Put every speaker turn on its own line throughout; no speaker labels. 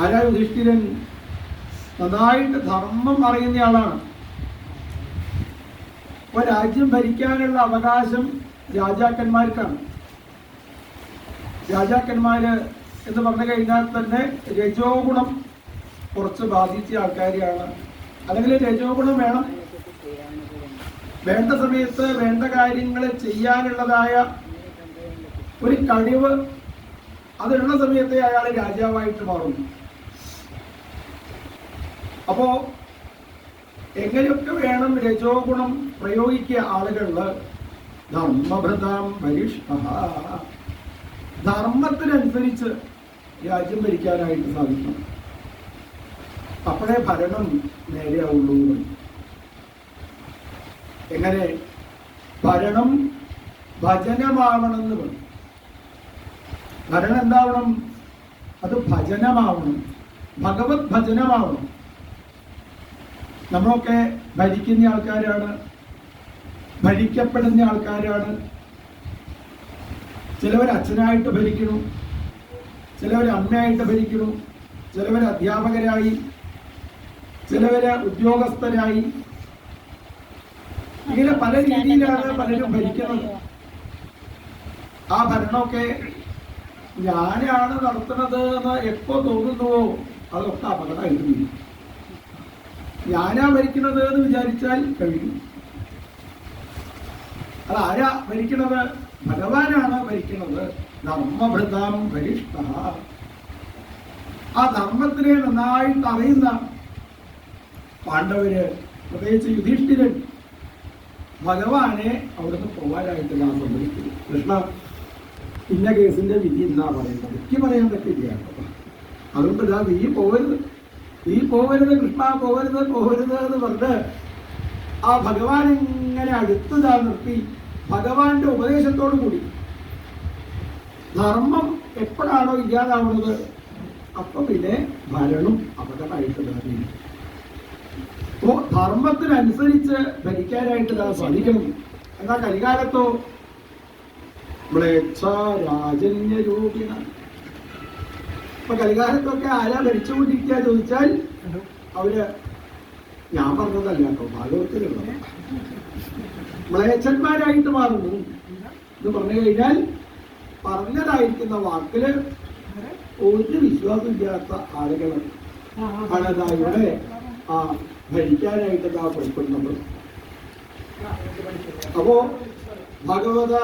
ആരാ യുധിഷ്ഠിരൻ നന്നായിട്ട് ധർമ്മം അറിയുന്നയാളാണ് അപ്പൊ രാജ്യം ഭരിക്കാനുള്ള അവകാശം രാജാക്കന്മാർക്കാണ്. രാജാക്കന്മാര് എന്ന് പറഞ്ഞു കഴിഞ്ഞാൽ തന്നെ രജോ ഗുണം കുറച്ച് ബാധിച്ച ആൾക്കാരെയാണ്. അല്ലെങ്കിൽ രജോ ഗുണം വേണം. വേണ്ട സമയത്ത് വേണ്ട കാര്യങ്ങൾ ചെയ്യാനുള്ളതായ ഒരു കഴിവ് അതുള്ള സമയത്തെ അയാൾ രാജാവായിട്ട് മാറുന്നു. അപ്പോ എങ്ങനെയൊക്കെ വേണം രജോ ഗുണം പ്രയോഗിക്കുക ആളുകളിൽ ധർമ്മഭൃതാം ധർമ്മത്തിനനുസരിച്ച് രാജ്യം ഭരിക്കാനായിട്ട് സാധിക്കണം അപ്പോഴേ ഭരണം നേരെയാവുള്ളൂ. എങ്ങനെ? ഭരണം ഭജനമാവണമെന്ന് പറഞ്ഞു ഭരണം എന്താവണം? അത് ഭജനമാവണം. ഭഗവത് ഭജനമാവണം. നമ്മളൊക്കെ ഭരിക്കുന്ന ആൾക്കാരാണ് ഭരിക്കപ്പെടുന്ന ആൾക്കാരാണ്. ചിലവർ അച്ഛനായിട്ട് ഭരിക്കണം ചിലവർ അമ്മയായിട്ട് ഭരിക്കണം ചിലവർ അധ്യാപകരായി ചിലവര് ഉദ്യോഗസ്ഥരായി. ഇങ്ങനെ പല രീതിയിലാണ് പലരും ഭരിക്കുന്നത്. ആ ഭരണമൊക്കെ ഞാനാണ് നടത്തുന്നത് എന്ന് എപ്പോ തോന്നുന്നുവോ അതൊക്കെ അപകടമായിട്ട് വരും ഞാനാ ഭരിക്കുന്നത് എന്ന് വിചാരിച്ചാൽ കഴിയും. അത് ആരാ ഭരിക്കുന്നത് ഭഗവാനാണ് ഭരിക്കുന്നത് ധർമ്മഭൃതം ഭരിഷ്ട ആ ധർമ്മത്തിനെ നന്നായിട്ട് അറിയുന്ന പാണ്ഡവര് പ്രത്യേകിച്ച് യുധിഷ്ഠിരൻ ഭഗവാനെ അവിടുന്ന് പോകാനായിട്ട് ഞാൻ സമ്മതിക്കുന്നു. കൃഷ്ണ ഇന്ന കേസിന്റെ വിധി എന്നാ പറയുന്നത് എനിക്ക് പറയാൻ പറ്റില്ല അതുകൊണ്ട് ഞാൻ നീ പോകരുത്. നീ പോകരുത് കൃഷ്ണ പോകരുത് പോകരുത് എന്ന് പറഞ്ഞ് ആ ഭഗവാൻ ഇങ്ങനെ അടുത്തതാ നിർത്തി ഭഗവാന്റെ ഉപദേശത്തോടു കൂടി. ധർമ്മം എപ്പോഴാണോ ഇല്ലാതാവുന്നത് അപ്പൊ പിന്നെ ഭരണം അപകടമായിട്ട് അപ്പോ ധർമ്മത്തിനനുസരിച്ച് ഭരിക്കാനായിട്ട് നാം സാധിക്കണം. എന്നാ കലികാലത്തോ രാജന്യരൂപിണ ഇപ്പൊ കലികാലത്തൊക്കെ ആരാ ഭരിച്ചുകൊണ്ടിരിക്കുക ചോദിച്ചാൽ അവർ ഞാൻ പറഞ്ഞതല്ല കേട്ടോ ഭാഗവത്തിലുള്ള മ്ലേച്ഛന്മാരായിട്ട് മാറുന്നു എന്ന് പറഞ്ഞു കഴിഞ്ഞാൽ പറഞ്ഞതായിരിക്കുന്ന വാക്കിൽ ഒരു വിശ്വാസമില്ലാത്ത ആളുകൾ ആണതാ ആ ഭരിക്കാനായിട്ട് നാ പുറപ്പെടുന്നത് അപ്പോ ഭഗവത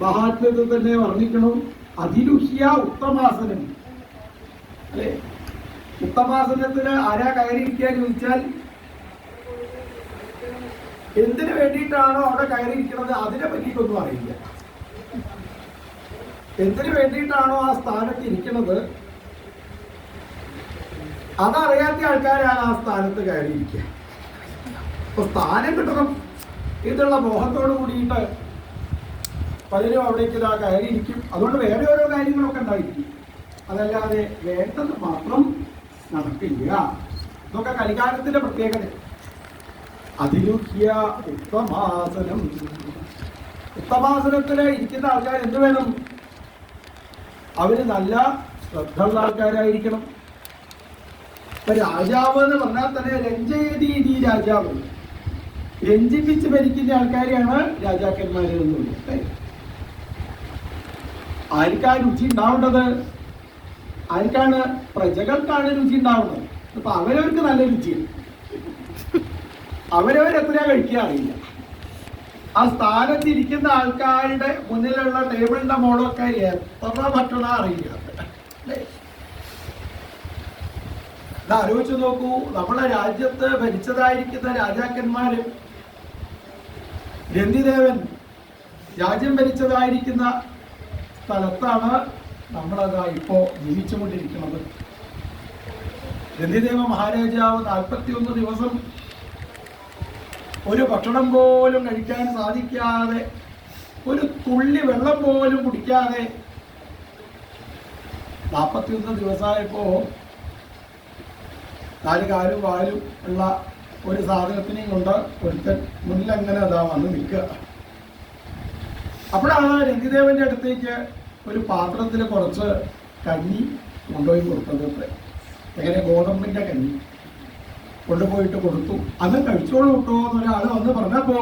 മഹാത്മ്യത്തിൽ തന്നെ വർണിക്കണം. അതിരുഹ്യ ഉത്തമാസനം. അല്ലെ? ഉത്തമാസനത്തിന് ആരാ കയറിയിരിക്കാൻ ചോദിച്ചാൽ എന്തിനു വേണ്ടിയിട്ടാണോ അവിടെ കയറിയിരിക്കുന്നത്? അതിനെ പറ്റിയിട്ടൊന്നും അറിയില്ല. എന്തിനു വേണ്ടിയിട്ടാണോ ആ സ്ഥാനത്ത് ഇരിക്കുന്നത്? അതറിയാത്ത ആൾക്കാരാണ് ആ സ്ഥാനത്ത് കയറിയിരിക്കുക. അപ്പൊ സ്ഥാനം കിട്ടണം ഇതുള്ള മോഹത്തോട് കൂടിയിട്ട് പലരും അവിടേക്ക് ഇതാ കയറിയിരിക്കും. അതുകൊണ്ട് വേറെ ഓരോ കാര്യങ്ങളൊക്കെ ഉണ്ടായിരിക്കും. അതല്ലാതെ വേണ്ടത് മാത്രം നടക്കില്ല. ഇതൊക്കെ കലികാലത്തിന്റെ പ്രത്യേകത. അതിലുഹ്യ ഉത്തമാസനം. ഉത്തമാസനത്തിൽ ഇരിക്കുന്ന ആൾക്കാർ എന്ത് വേണം? അവർ നല്ല ശ്രദ്ധയുള്ള ആൾക്കാരായിരിക്കണം. ഇപ്പൊ രാജാവ് എന്ന് പറഞ്ഞാൽ തന്നെ രഞ്ജയതി ഈ രാജാവ്. രഞ്ജിപ്പിച്ച് ഭരിക്കുന്ന ആൾക്കാരെയാണ് രാജാക്കന്മാര് എന്നുള്ളത് ആർക്കാ രുചി ഉണ്ടാവേണ്ടത്? ആർക്കാണ് പ്രജകൾക്കാണ് രുചി ഉണ്ടാവുന്നത്? അപ്പൊ അവരവർക്ക് നല്ല രുചിയാണ് അവരവരെത്രയാ കഴിക്കുക അറിയില്ല. ആ സ്ഥാനത്തിരിക്കുന്ന ആൾക്കാരുടെ മുന്നിലുള്ള ടേബിളിന്റെ മോളൊക്കെ എത്ര ഭക്ഷണ അറിയില്ല. ആലോചിച്ച് നോക്കൂ നമ്മളെ രാജ്യത്ത് ഭരിച്ചതായിരിക്കുന്ന രാജാക്കന്മാര് രന്തിദേവൻ രാജ്യം ഭരിച്ചതായിരിക്കുന്ന സ്ഥലത്താണ് നമ്മളതാ ഇപ്പോ ജീവിച്ചുകൊണ്ടിരിക്കുന്നത്. ഗന്ധിദേവ മഹാരാജാവ് നാൽപ്പത്തിയൊന്ന് ദിവസം ഒരു ഭക്ഷണം പോലും കഴിക്കാൻ സാധിക്കാതെ ഒരു തുള്ളി വെള്ളം പോലും കുടിക്കാതെ നാൽപ്പത്തിയൊന്ന് ദിവസമായപ്പോ നാല് കാലും വാലും ഉള്ള ഒരു സാധനത്തിനെയും കൊണ്ട് ഒരുത്തൻ മുന്നിലങ്ങനെ അതാ വന്ന് നിൽക്കുക. അപ്പോഴാണ് രഞ്ജിദേവന്റെ അടുത്തേക്ക് ഒരു പാത്രത്തിൽ കുറച്ച് കഞ്ഞി കൊണ്ടുപോയി അത്രേ. എങ്ങനെ ഗോതമ്പിന്റെ കഞ്ഞി കൊണ്ടുപോയിട്ട് കൊടുത്തു. അത് കഴിച്ചോളൂ കേട്ടോ എന്നൊരാൾ വന്ന് പറഞ്ഞപ്പോ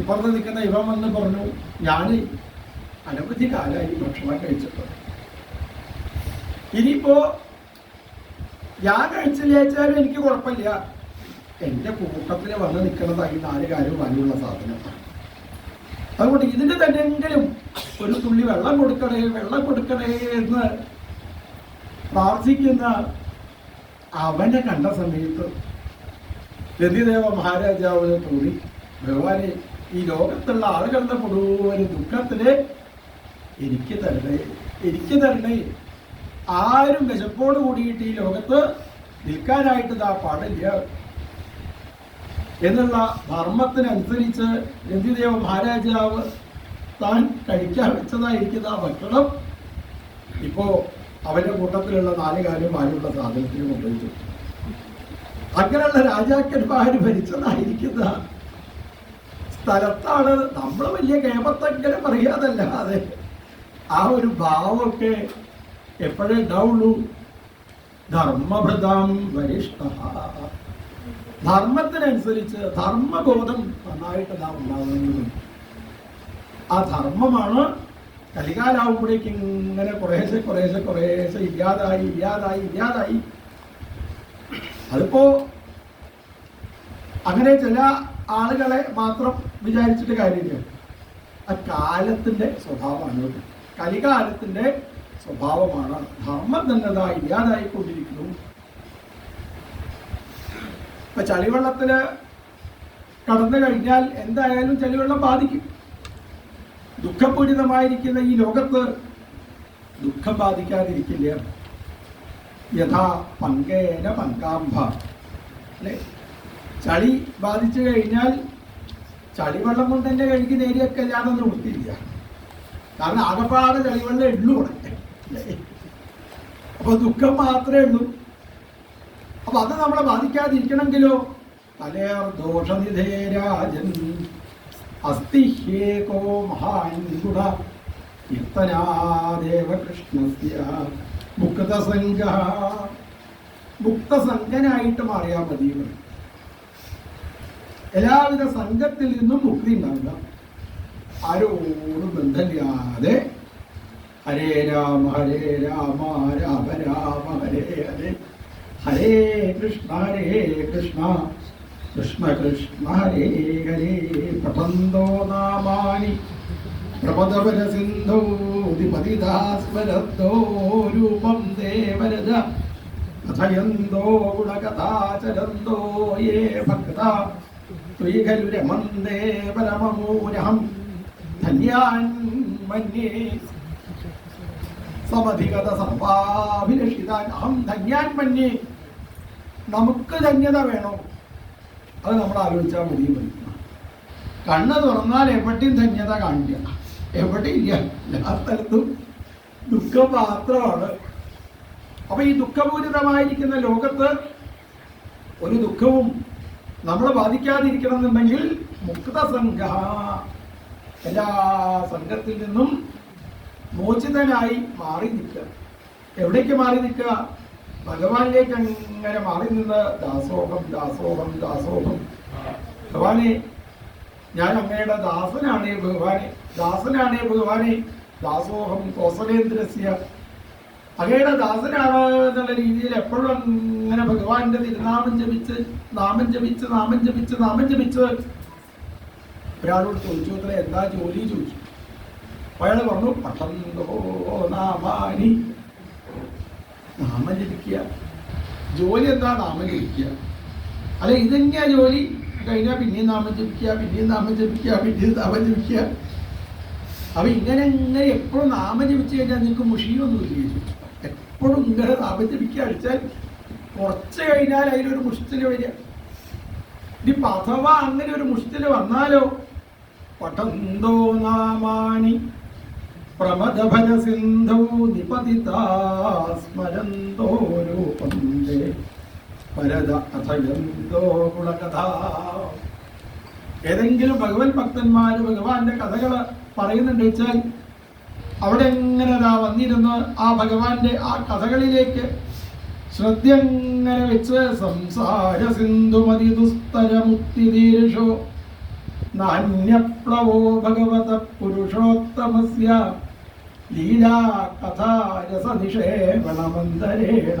ഇപ്പുറത്ത് നിൽക്കുന്ന ഇവൻ വന്ന് പറഞ്ഞു ഞാൻ അനവധി കാലമായി ഭക്ഷണം കഴിച്ചിട്ടുണ്ട് ഇനിയിപ്പോ ഞാൻ കഴിച്ചില്ലാച്ചാലും എനിക്ക് കുഴപ്പമില്ല. എന്റെ കൂട്ടത്തിൽ വന്ന് നിൽക്കുന്നതായി നാല് കാര്യം വാങ്ങിയുള്ള സാധനം. അതുകൊണ്ട് ഇതിന് തന്നെയെങ്കിലും ഒരു തുള്ളി വെള്ളം കൊടുക്കണേ വെള്ളം കൊടുക്കണേ എന്ന് പ്രാർത്ഥിക്കുന്ന അവനെ കണ്ട സമയത്ത് രതിദേവ മഹാരാജാവിനെ തോന്നി ഭഗവാനെ ഈ ലോകത്തുള്ള ആളുകളുടെ മുഴുവൻ ദുഃഖത്തിൽ എനിക്ക് തരണേ എനിക്ക് തരണേ. ആരും വിശപ്പോട് കൂടിയിട്ട് ഈ ലോകത്ത് നിൽക്കാനായിട്ട് ഇതാ പാടില്ല. എന്നുള്ള ധർമ്മത്തിനനുസരിച്ച് രതിദേവ മഹാരാജാവ് താൻ കഴിക്കാൻ വെച്ചതായിരിക്കുന്ന ആ ഭക്ഷണം ഇപ്പോ അവന്റെ കൂട്ടത്തിലുള്ള നാല് കാലം ആരുള്ള സാധനത്തിന് കൊണ്ടുപോയി അങ്ങനെയുള്ള രാജാക്കന്മാർ ഭരിച്ചതായിരിക്കുന്ന സ്ഥലത്താണ് നമ്മൾ വലിയ കേമത്തെങ്കിലും പറയാതല്ലാതെ ആ ഒരു ഭാവമൊക്കെ എപ്പോഴേ ഉണ്ടാവുള്ളൂ. ധർമ്മഭൃതാം വരിഷ്ഠ. ധർമ്മത്തിനനുസരിച്ച് ധർമ്മബോധം നന്നായിട്ട് നാം ഉണ്ടാകുന്നതും ആ ധർമ്മമാണ് കലികാലാവുമ്പോഴേക്ക് ഇങ്ങനെ കുറേശ്ശെ കുറേശ്ശെ കുറേശ്ശെ ഇല്ലാതായി ഇല്ലാതായി ഇല്ലാതായി. അതിപ്പോ അങ്ങനെ ചില ആളുകളെ മാത്രം വിചാരിച്ചിട്ട് കാര്യമില്ല. ആ കാലത്തിന്റെ സ്വഭാവമാണ് കലികാലത്തിന്റെ സ്വഭാവമാണ്. ധർമ്മം തന്നതായി ഇല്ലാതായിക്കൊണ്ടിരിക്കുന്നു. ഇപ്പൊ ചളിവെള്ളത്തിൽ കടന്നു കഴിഞ്ഞാൽ എന്തായാലും ചളിവെള്ളം ബാധിക്കും. ദുഃഖപൂരിതമായിരിക്കുന്ന ഈ ലോകത്ത് ദുഃഖം ബാധിക്കാതിരിക്കില്ല. യഥാ പങ്കേന പങ്കാംഭ. അല്ലേ? ചളി ബാധിച്ചു കഴിഞ്ഞാൽ ചളിവെള്ളം കൊണ്ട് തന്നെ കഴുകി നേരിയൊക്കെ ഞാനൊന്നും വൃത്തിയില്ല കാരണം ആകപ്പാട് ചളിവെള്ളം ഇവിടെ അല്ലേ? അപ്പൊ ദുഃഖം മാത്രമേ ഉള്ളൂ. അപ്പൊ അത് നമ്മളെ ബാധിക്കാതിരിക്കണമെങ്കിലോ? തലേർ ദോഷനിധേ രാജൻ. അസ്തിഹ്യേകോ മഹാൻ ഗുണ കീർത്തനാദേവകൃഷ്ണസ്യ മുക്തസംഗ. മുക്തസംഗനായിട്ട് മാറിയാൽ മതി എല്ലാവിധ സംഘത്തിൽ നിന്നും മുക്തി ഉണ്ടാവില്ല ആരോടും ബന്ധമില്ലാതെ ഹരേ രാമ ഹരേ രാമ രാമ രാമ ഹരേ ഹരേ. ഹരേ കൃഷ്ണ ഹരേ കൃഷ്ണ കൃഷ്ണ കൃഷ്ണ ഹരേ ഹരേ പ്രബന്ധോ നാമാനി പ്രപദപര സിന്ധോ രൂപം ദേവരജ കഥയന്തോ ഗുണകഥാചരന്തോ യേ ഭക്ത ത്വയി ഖലു രമന്തേ പരമമൂലഹം ധന്യാൻ മന്യേ സമധിഗത സർവാഭിലഷിതാൻ അഹം ധന്യാൻ മന്യേ നമുക്ക് ധന്യത വേണോ? അത് നമ്മൾ ആലോചിച്ചാൽ മതി കണ്ണ് തുറന്നാൽ എവിടെയും ധന്യത കാണില്ല എവിടെയില്ല എല്ലാ സ്ഥലത്തും ദുഃഖം മാത്രമാണ് അപ്പൊ ഈ ദുഃഖപൂരിതമായിരിക്കുന്ന ലോകത്ത് ഒരു ദുഃഖവും നമ്മളെ ബാധിക്കാതിരിക്കണം എന്നുണ്ടെങ്കിൽ മുക്തസംഘ. എല്ലാ സംഘത്തിൽ നിന്നും മോചിതനായി മാറി നിൽക്കുക. എവിടേക്ക് മാറി നിൽക്കുക? ഭഗവാനിലേക്ക് അങ്ങനെ മാറി നിന്ന് ദാസോഹം ദാസോഹം ദാസോഹം. ഭഗവാനെ ഞാൻ അങ്ങയുടെ ദാസനാണ് ഭഗവാനെ ദാസനാണ് ഭഗവാനെ. ദാസോഹം കോസലേന്ദ്രസ്യ. അങ്ങയുടെ ദാസനാണ് എന്നുള്ള രീതിയിൽ എപ്പോഴും അങ്ങനെ ഭഗവാന്റെ തിരുനാമം ജപിച്ച് നാമം ജപിച്ച് നാമം ജപിച്ച് നാമം ജപിച്ച്. ഒരാളോട് ചോദിച്ചു അത്ര എന്താ ജോലി? ചോദിച്ചു. അയാൾ പറഞ്ഞു പട്ടന്തോ നാമാനി. നാമം ജപിക്കുക. ജോലി എന്താ നാമം ജപിക്കുക. അല്ല ഇതന്നെയാ ജോലി? കഴിഞ്ഞാൽ പിന്നെയും നാമം ജപിക്കുക പിന്നെയും നാമം ജപിക്കുക പിന്നെയും നാമം ജപിക്കുക. അപ്പൊ ഇങ്ങനെ ഇങ്ങനെ എപ്പോഴും നാമം ജപിച്ചു കഴിഞ്ഞാൽ നിങ്ങൾക്ക് മുഷിയൊന്നുമില്ല എപ്പോഴും ഇങ്ങനെ നാമം ജപിക്കുക അടിച്ചാൽ കുറച്ച് കഴിഞ്ഞാൽ അതിലൊരു മുഷ്ടിൽ വരിക. ഇനി അഥവാ അങ്ങനെ ഒരു മുഷ്ടിൽ വന്നാലോ? പട്ടന്തോ നാമാനി പ്രമദഭജ സിന്ധു നിപതിതാ സ്മരന്തോ രൂപം ഏതെങ്കിലും ഭഗവത് ഭക്തന്മാർ ഭഗവാന്റെ കഥകൾ പറയുന്നുണ്ട് വെച്ചാൽ അവിടെ എങ്ങനെ അതാ വന്നിരുന്ന് ആ ഭഗവാന്റെ ആ കഥകളിലേക്ക് ശ്രദ്ധ എങ്ങനെ വെച്ച് സംസാര സിന്ധുമതി മുക്തിദീർഷോ നാന്യപ്ലവോ ഭഗവത പുരുഷോത്തമസ്യ. ലീലാ കഥാരസനിഷേവണമന്തരേണ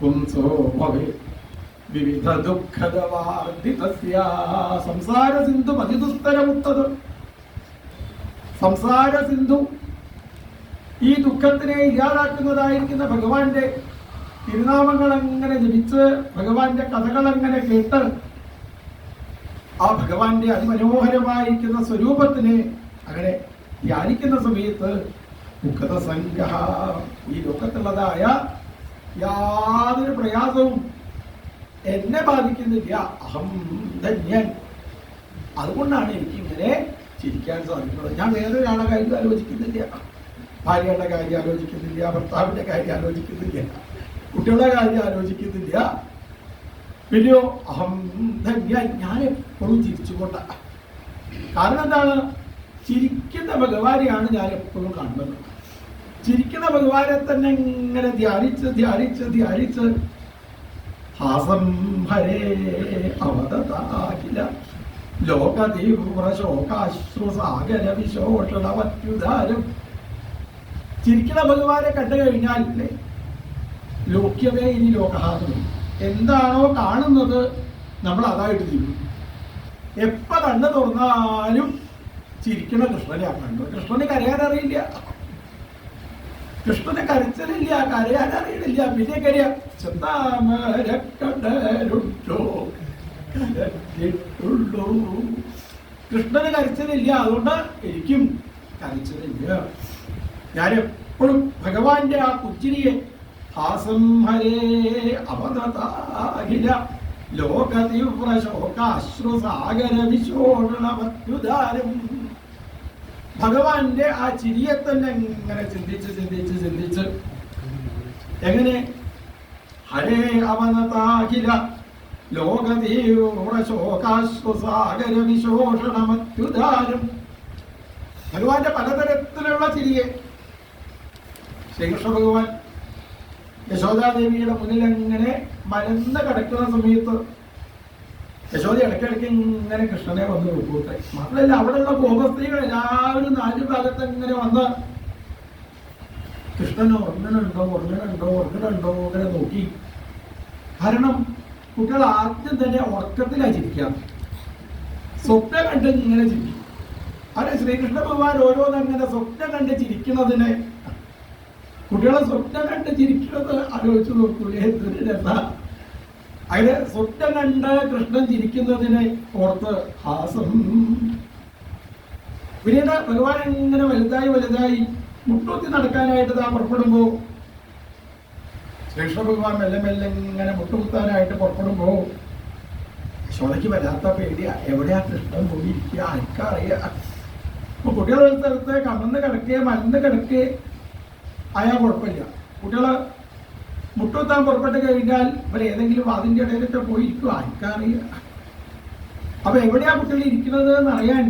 പുംസോ ഭവേ വിവിധ ദുഃഖദവാർദ്ധിതസ്യ സംസാര സിന്ധു ഈ ദുഃഖത്തിനെ ഇല്ലാതാക്കുന്നതായിരിക്കുന്ന ഭഗവാന്റെ തിരുനാമങ്ങൾ അങ്ങനെ ജപിച്ച് ഭഗവാന്റെ കഥകൾ അങ്ങനെ കേട്ട് ആ ഭഗവാന്റെ അതിമനോഹരമായിരിക്കുന്ന സ്വരൂപത്തിനെ അങ്ങനെ ധ്യാനിക്കുന്ന സമയത്ത് ദുഃഖത സംഗ്രഹ ഈ ലോകത്തുള്ളതായ യാതൊരു പ്രയാസവും എന്നെ ബാധിക്കുന്നില്ല. അഹം ധന്യൻ. അതുകൊണ്ടാണ് എനിക്ക് ഇങ്ങനെ ചിരിക്കാൻ സാധിക്കുന്നത്. ഞാൻ വേറൊരാളെ കാര്യം ആലോചിക്കുന്നില്ല. ഭാര്യയുടെ കാര്യം ആലോചിക്കുന്നില്ല. ഭർത്താവിന്റെ കാര്യം ആലോചിക്കുന്നില്ല. കുട്ടികളുടെ കാര്യം ആലോചിക്കുന്നില്ല. പിന്നെയോ അഹം ധന്യ ഞാൻ എപ്പോഴും ചിരിച്ചുകൊണ്ട. കാരണം എന്താണ്? ചിരിക്കുന്ന ഭഗവാനെയാണ് ഞാൻ എപ്പോഴും കാണുന്നത്. ചിരിക്കുന്ന ഭഗവാനെ തന്നെ ഇങ്ങനെ ധ്യാനിച്ച് ധ്യാനിച്ച് ധ്യാനിച്ച്. ഹാസം ഹരേ അവതതാകില ലോകതീവ്രശോകാശ്രുസാഗര വിശോഷണമത്യുധാരം ചിരിക്കുന്ന ഭഗവാനെ കണ്ടു കഴിഞ്ഞാൽ ലോക്യമേ ഇനി ലോകഹാസം എന്താണോ കാണുന്നത് നമ്മൾ അതായിട്ട് തീരും എപ്പ കണ്ണു തുറന്നാലും ചിരിക്കുന്ന കൃഷ്ണനെയാണ് കണ്ടത്. കൃഷ്ണന് കരയാൻ അറിയില്ല കൃഷ്ണന് കരച്ചിലില്ല കരയാൻ അറിയണില്ല. പിന്നെ കരയാ ചെന്താമരക്കടലുണ്ടോ കരഞ്ഞിട്ടുള്ളൂ കൃഷ്ണന് കരച്ചിലില്ല. അതുകൊണ്ട് എനിക്കും കരച്ചിലില്ല. ഞാൻ എപ്പോഴും ഭഗവാന്റെ ആ പുച്ചിരിയെ ഹാസം ഹരേ അവതതാകില ലോകതീവ്ര ശോകാശ്രുസാഗര വിശോഷണമത്യുദാരം ഭഗവാന്റെ ആ ചിരിയെ തന്നെ ഇങ്ങനെ ചിന്തിച്ച് ചിന്തിച്ച് ചിന്തിച്ച് എങ്ങനെ? ഹരേ അവനതാകില. ലോകതീവ്ര ശോകാശ്രുസാഗര വിശോഷണമത്യുദാരം ഭഗവാന്റെ പലതരത്തിലുള്ള ചിരിയെ ശ്രീകൃഷ്ണ ഭഗവാൻ യശോദാദേവിയുടെ മുന്നിൽ അങ്ങനെ മലന്ന് കിടക്കുന്ന സമയത്ത് യശോദ ഇടയ്ക്കിടയ്ക്ക് ഇങ്ങനെ കൃഷ്ണനെ വന്ന് നോക്കൂട്ടെ മാത്രമല്ല അവിടെയുള്ള ഗോപസ്ത്രീകൾ എല്ലാവരും നാല് ഭാഗത്ത് ഇങ്ങനെ വന്ന് കൃഷ്ണൻ ഉറങ്ങണുണ്ടോ ഉറങ്ങണുണ്ടോ ഉറങ്ങണുണ്ടോ അങ്ങനെ നോക്കി. കാരണം കുട്ടികൾ ആദ്യം തന്നെ ഉറക്കത്തിലാണ് ചിരിക്കാം സ്വപ്നം കണ്ട് ഇങ്ങനെ ചിരിക്കും അതെ ശ്രീകൃഷ്ണ ഭഗവാൻ ഓരോന്നങ്ങനെ സ്വപ്നം കണ്ട് ചിരിക്കുന്നതിനെ കുട്ടികളെ സ്വപ്നം കണ്ട് ചിരിക്കുന്നത് ആലോചിച്ച് നോക്കൂലേ? എന്തൊരു അതിന് സ്വപ്നം കണ്ട കൃഷ്ണൻ ചിരിക്കുന്നതിനെ ഓർത്ത് ഹാസം. പിന്നീട് ഭഗവാൻ ഇങ്ങനെ വലുതായി വലുതായി മുട്ടൂത്തി നടക്കാനായിട്ട് താ പുറപ്പെടുമ്പോ ശ്രീകൃഷ്ണ ഭഗവാൻ മെല്ലെ മെല്ലെ ഇങ്ങനെ മുട്ടുകുത്താനായിട്ട് പുറപ്പെടുമ്പോ യശോദയ്ക്ക് വരാത്ത പേടിയാ. എവിടെയാ കൃഷ്ണൻ പോയി ഇരിക്കുക ആർക്കറിയാ അപ്പൊ കുട്ടികൾ ഒരു സ്ഥലത്ത് കമന്ന് കിടക്കുക മലന്ന് കിടക്കുക ആയാൽ കുഴപ്പമില്ല. കുട്ടികൾ മുട്ടുകുത്താൻ പുറപ്പെട്ട് കഴിഞ്ഞാൽ ഇവർ ഏതെങ്കിലും അതിന്റെ ഇടയിലൊക്കെ പോയിരിക്കും. ആർക്കറിയാം. അപ്പൊ എവിടെയാ കുട്ടികൾ ഇരിക്കുന്നത് എന്ന് അറിയാൻ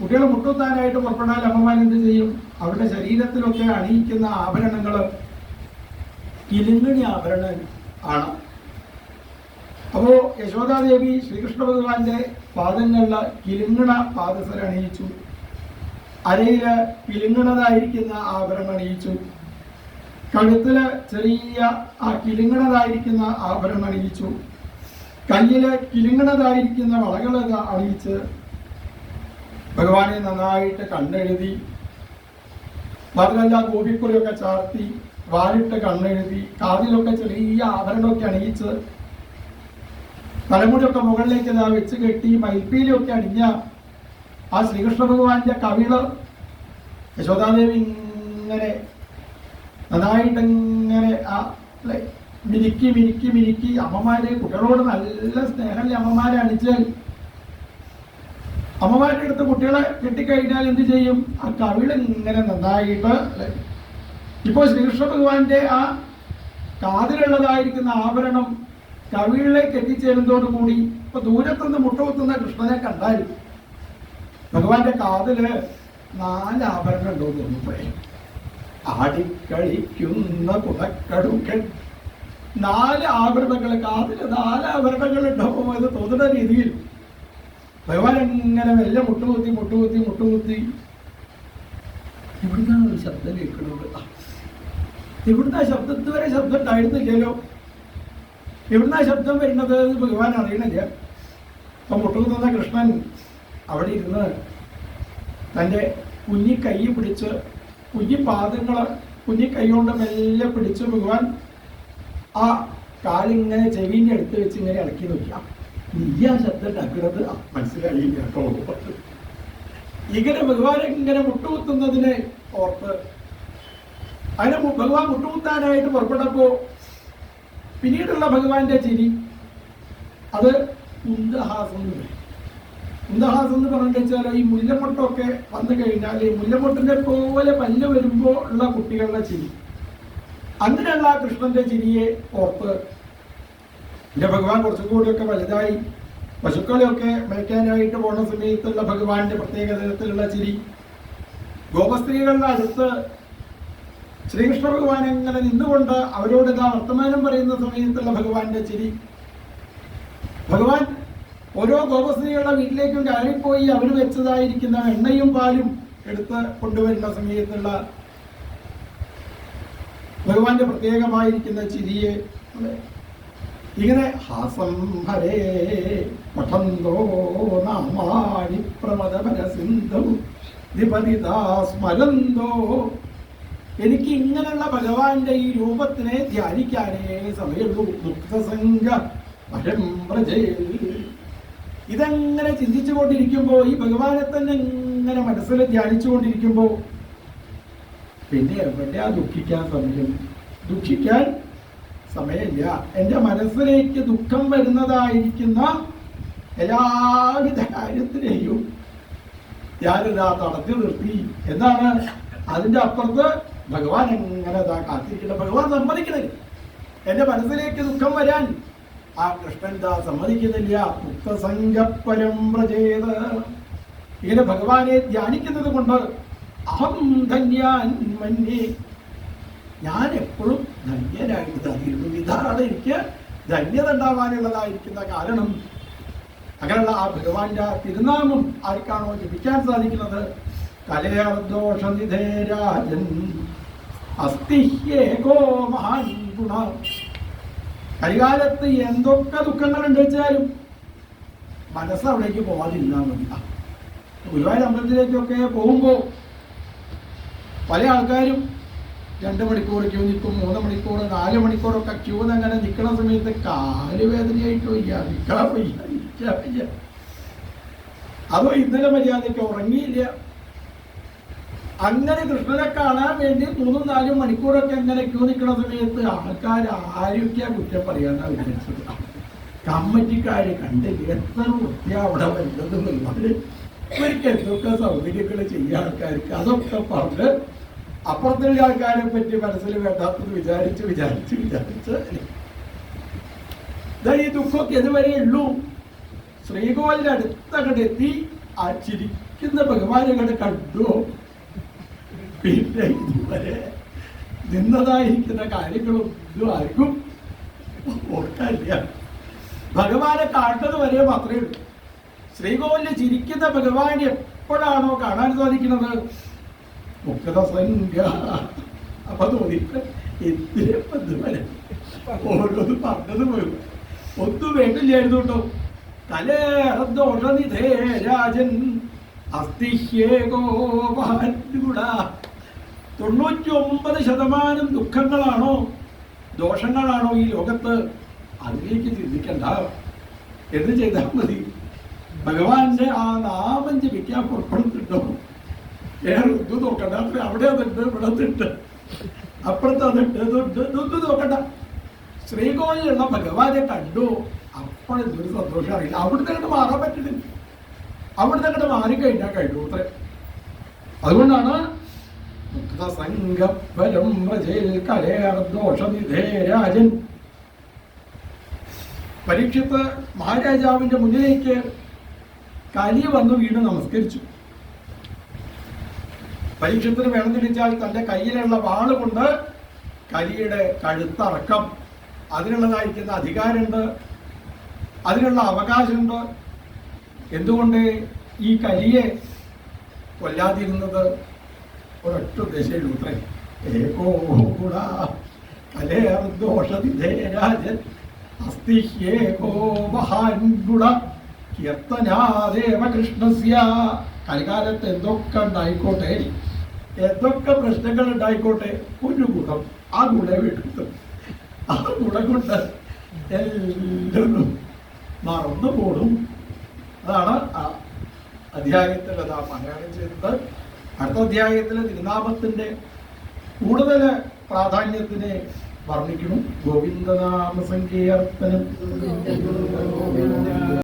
കുട്ടികൾ മുട്ടുത്താനായിട്ട് പുറപ്പെടാൻ അമ്മമാർ എന്ത് ചെയ്യും? അവരുടെ ശരീരത്തിലൊക്കെ അണിയിക്കുന്ന ആഭരണങ്ങൾ കിലിങ്ങണി ആഭരണം ആണ്. അപ്പോ യശോദാദേവി ശ്രീകൃഷ്ണ ഭഗവാന്റെ പാദങ്ങളിൽ കിലുങ്ങണ പാദസരണിയിച്ചു അരയിൽ കിലുങ്ങണതായിരിക്കുന്ന ആഭരണം അണിയിച്ചു. കഴുത്തിൽ ചെറിയ ആ കിലുങ്ങണതായിരിക്കുന്ന ആഭരണം അണിയിച്ചു. കയ്യിൽ കിലുങ്ങണതായിരിക്കുന്ന വളകൾ അണിയിച്ച് ഭഗവാനെ നന്നായിട്ട് കണ്ണെഴുതി മാത്രമല്ല ഗോപിക്കുറിയൊക്കെ ചാർത്തി വാലിട്ട് കണ്ണെഴുതി കാതിലൊക്കെ ചെറിയ ആഭരണമൊക്കെ അണിയിച്ച് തലമുടിയൊക്കെ മുകളിലേക്ക് ഇതാ വെച്ച് കെട്ടി മയിൽപ്പീലൊക്കെ അണിഞ്ഞ ആ ശ്രീകൃഷ്ണ ഭഗവാന്റെ കവിൾ യശോദാദേവി ഇങ്ങനെ നന്നായിട്ട് ഇങ്ങനെ ആ മിനുക്കി മിനുക്കി മിനുക്കി. അമ്മമാര് കുട്ടികളോട് നല്ല സ്നേഹമുള്ള അമ്മമാരെ അണിച്ചാൽ അമ്മമാരുടെ അടുത്ത് കുട്ടികളെ കെട്ടിക്കഴിഞ്ഞാൽ എന്ത് ചെയ്യും? ആ കവിൾ ഇങ്ങനെ നന്നായിട്ട് ഇപ്പോൾ ശ്രീകൃഷ്ണ ഭഗവാന്റെ ആ കാതിലുള്ളതായിരിക്കുന്ന ആഭരണം കവിളിലേക്ക് എത്തിച്ചേരുന്നതോടുകൂടി ഇപ്പൊ ദൂരത്തുനിന്ന് മുട്ടുകുത്തുന്ന കൃഷ്ണനെ കണ്ടാൽ ഭഗവാന്റെ കാതിൽ നാല് ആഭരണം ഉണ്ടോ എന്ന് തോന്നുമ്പോഴേ ആടിക്കളിക്കുന്ന കുടക്കടുക്കൻ നാല് ആഭരണങ്ങൾ കാതിൽ നാല് ആഭരണങ്ങൾ ഉണ്ടാവും എന്ന് തോന്നുന്ന രീതിയിൽ. ഭഗവാൻ എങ്ങനെ മെല്ലെ മുട്ടുകുത്തി മുട്ടുകുത്തി മുട്ടുകുത്തി. ഇവിടുന്നാണ് ഒരു ശബ്ദം കേൾക്കുന്നത് ഇവിടുന്ന് വരെ ശബ്ദം ഉണ്ടായിരുന്നില്ലല്ലോ. ഇവിടുന്ന് ശബ്ദം വരുന്നത് ഭഗവാൻ അറിയണില്ല. അപ്പൊ മുട്ടുകുത്തുന്ന കൃഷ്ണൻ അവിടെ ഇരുന്ന് തന്റെ കുഞ്ഞി കൈ പിടിച്ച് കുഞ്ഞി പാദങ്ങൾ കുഞ്ഞി കൈ കൊണ്ട് മെല്ലെ പിടിച്ചു ഭഗവാൻ ആ കാലിങ്ങനെ ചെവിന്റെ അടുത്ത് വെച്ച് ഇങ്ങനെ ഇളക്കി നോക്കിയാ. നീ ആ ശബ്ദം ആ, മനസ്സിലായി ഇങ്ങനെ ഭഗവാൻ ഇങ്ങനെ മുട്ടുകുത്തുന്നതിനെ ഓർത്ത് അതിനെ ഭഗവാൻ മുട്ടുകുത്താനായിട്ട് പുറപ്പെട്ടപ്പോ പിന്നീടുള്ള ഭഗവാന്റെ ചിരി. അത് കുന്തഹാസം എന്ന് പറയും. കുന്തഹാസം എന്ന് പറഞ്ഞു വെച്ചാൽ ഈ മുല്ലമൊട്ടൊക്കെ വന്നു കഴിഞ്ഞാൽ ഈ മുല്ലമൊട്ടിന്റെ പോലെ പല്ല് വരുമ്പോൾ ഉള്ള കുട്ടികളുടെ ചിരി. അങ്ങനെയുള്ള ആ കൃഷ്ണന്റെ ചിരിയെ ഓർത്ത് പിന്നെ ഭഗവാൻ കുറച്ചും കൂടിയൊക്കെ വലുതായി. പശുക്കളെയൊക്കെ മേയ്ക്കാനായിട്ട് പോണ സമയത്തുള്ള ഭഗവാന്റെ പ്രത്യേക തരത്തിലുള്ള ചിരി. ഗോപസ്ത്രീകളുടെ അടുത്ത് ശ്രീകൃഷ്ണ ഭഗവാൻ എങ്ങനെ നിന്നുകൊണ്ട് അവരോട് ഇതാ വർത്തമാനം പറയുന്ന സമയത്തുള്ള ഭഗവാന്റെ ചിരി. ഭഗവാൻ ഓരോ ഗോപസ്ത്രീകളുടെ വീട്ടിലേക്കും കയറിപ്പോയി അവർ വെച്ചതായിരിക്കുന്ന എണ്ണയും പാലും എടുത്ത് കൊണ്ടുവരുന്ന സമയത്തുള്ള ഭഗവാന്റെ പ്രത്യേകമായിരിക്കുന്ന ചിരിയെ ഇങ്ങനെ ഹാസം ഹരേ പഠന്തോ സ്മരന്തോ എനിക്ക് ഇങ്ങനെയുള്ള ഭഗവാന്റെ ഈ രൂപത്തിനെ ധ്യാനിക്കാനേ സമയമുള്ളൂ. ദുഃഖസംഗ പ്രജയിൽ. ഇതെങ്ങനെ ചിന്തിച്ചു കൊണ്ടിരിക്കുമ്പോ ഈ ഭഗവാനെ തന്നെ ഇങ്ങനെ മനസ്സിൽ ധ്യാനിച്ചു കൊണ്ടിരിക്കുമ്പോ പിന്നെ എവിടെയാ ദുഃഖിക്കാൻ സമയം? ദുഃഖിക്കാൻ സമയമില്ല. എന്റെ മനസ്സിലേക്ക് ദുഃഖം വരുന്നതായിരിക്കുന്ന എല്ലാവിധ കാര്യത്തിനെയും ഞാനിതാ തടഞ്ഞു നിർത്തി. എന്താണ്? അതിന്റെ അപ്പുറത്ത് ഭഗവാൻ എങ്ങനെ കാത്തിരിക്കണം ഭഗവാൻ സമ്മതിക്കണേ. എന്റെ മനസ്സിലേക്ക് ദുഃഖം വരാൻ ആ കൃഷ്ണൻ ദാ സമ്മതിക്കുന്നില്ല. മുക്തസംഗപ്പരം പ്രചേത ഇങ്ങനെ ഭഗവാനെ ധ്യാനിക്കുന്നത് കൊണ്ട് അഹം മന്യേ. ഞാൻ എപ്പോഴും ധന്യനായിട്ട് തന്നിരുന്നു ഇതാണ് എനിക്ക് ധന്യത ഉണ്ടാവാനുള്ളതായിരിക്കുന്ന കാരണം. അങ്ങനെയുള്ള ആ ഭഗവാന്റെ തിരുനാമം ആർക്കാണോ ജപിക്കാൻ സാധിക്കുന്നത്? കലയർദോഷനിധേരാജൻ അസ്തിഹ്യേകോ മഹാൻ ഗുണ. കരികാലത്ത് എന്തൊക്കെ ദുഃഖങ്ങൾ ഉണ്ടെച്ചാലും മനസ്സ് അവിടേക്ക് പോകാതിരുന്നാൽ മതി. ഗുരുവായൂർ അമ്പലത്തിലേക്കൊക്കെ പോകുമ്പോൾ പല ആൾക്കാരും രണ്ട് മണിക്കൂർ ക്യൂ നിൽക്കും മൂന്ന് മണിക്കൂർ നാല് മണിക്കൂറൊക്കെ ക്യൂ അങ്ങനെ നിൽക്കുന്ന സമയത്ത് കാൽ വേദനയായിട്ട് വയ്യ നിൽക്കാൻ ഇരിക്കാൻ വയ്യ. അതോ ഇന്നലെ മര്യാദയ്ക്ക് ഉറങ്ങിയില്ല? അങ്ങനെ കൃഷ്ണനെ കാണാൻ വേണ്ടി മൂന്നും നാലും മണിക്കൂറൊക്കെ അങ്ങനെ ക്യൂ നിൽക്കുന്ന സമയത്ത് ആൾക്കാർ ആരോഗ്യ കുറ്റം പറയാനാ വിചാരിച്ചത്? കമ്മിറ്റിക്കാര് കണ്ടില്ല? എത്ര വൃത്തിയാ അവിടെ വരുന്നത് എന്നുള്ളത്. ഇവർക്ക് എന്തൊക്കെ സൗകര്യങ്ങൾ ചെയ്യാൻ ആൾക്കാർക്ക്? അതൊക്കെ പറഞ്ഞ് അപ്പുറത്തുള്ള ആൾക്കാരെ പറ്റി മനസ്സിൽ വേണ്ടാത്തത് വിചാരിച്ച് വിചാരിച്ച് വിചാരിച്ച് ഈ ദുഃഖമൊക്കെ ഇതുവരെ ഉള്ളൂ. ശ്രീകോലിന്റെ അടുത്തങ്ങോട്ട് ആ ചിരിക്കുന്ന ഭഗവാനെ കണ്ട് കണ്ടു. പിന്നെ ഇതുവരെ നിന്നതായിരിക്കുന്ന കാര്യങ്ങളും ഇതും ആർക്കും ഓർക്കാനില്ല ഭഗവാനെ കാണുന്നത് വരെ മാത്രമേ ഉള്ളൂ. ശ്രീകോവിലിൽ ചിരിക്കുന്ന ഭഗവാനെ എപ്പോഴാണോ കാണാൻ സാധിക്കുന്നത്? മുക്കത സംഖ്യ അപ്പൊ തോന്നിയിട്ട് എന്തിനെ ഓരോന്ന് പറഞ്ഞത് പോലും? ഒന്നും വേണ്ടില്ലായിരുന്നു കേട്ടോ. തലേറന്തോഷനിധേ രാജൻ അസ്തിഹ്യേ അസ്തിഹ്യേകോപാൻഗുണ തൊണ്ണൂറ്റി ഒമ്പത് ശതമാനം ദുഃഖങ്ങളാണോ ദോഷങ്ങളാണോ ഈ ലോകത്ത് അതിലേക്ക് ചിന്തിക്കണ്ട? എന്ന് ചെയ്താൽ മതി. ഭഗവാന്റെ ആ നാമം ജപിക്കാൻ പുറപ്പെടുന്നുണ്ടോ? വേറെ ഒന്നും നോക്കണ്ട. അവിടെ അതുണ്ട് ഇവിടെ അപ്പുറത്ത് അതുണ്ട് ഇതുണ്ട് നോക്കണ്ട. ശ്രീകോവിലുള്ള ഭഗവാനെ കണ്ടു. അപ്പോഴെന്തൊരു സന്തോഷം അറിയില്ല. അവിടുന്ന് അങ്ങോട്ട് മാറാൻ പറ്റുന്നില്ല അവിടുന്ന് അങ്ങോട്ട് മാറിക്കഴിഞ്ഞാൽ കഴിഞ്ഞു അത്രേ. അതുകൊണ്ടാണ് കലയർദോഷനിധേ രാജൻ പരീക്ഷത്ത് മഹാരാജാവിന്റെ മുന്നിലേക്ക് കലി വന്നു വീണ് നമസ്കരിച്ചു. പരീക്ഷത്തിന് വേണം തിരിച്ചാൽ തന്റെ കയ്യിലുള്ള വാൾ കൊണ്ട് കലിയുടെ കഴുത്തറക്കം. അതിനുള്ളതായിരിക്കുന്ന അധികാരമുണ്ട്. അതിനുള്ള അവകാശമുണ്ട്. എന്തുകൊണ്ട് ഈ കലിയെ കൊല്ലാതിരുന്നത്? ഒരൊറ്റ രാജൻ അസ്തിഹ്യേകോ മഹാൻ കൃഷ്ണസ്യ. എന്തൊക്കെ ഉണ്ടായിക്കോട്ടെ എന്തൊക്കെ പ്രശ്നങ്ങൾ ഉണ്ടായിക്കോട്ടെ ഒരു ഗുണം ആ ഗുണം എടുത്തു. ആ ഗുണം കൊണ്ട് എല്ലാവരും മറന്നു പോടും അതാണ് ആ അധ്യായത്തിൽ അതാ പാരായണം ചെയ്തത്. അടുത്ത അധ്യായത്തിൽ തിരുനാമത്തിന്റെ കൂടുതൽ പ്രാധാന്യത്തിനെ വർണിക്കണം ഗോവിന്ദനാമ സങ്കീർത്തനം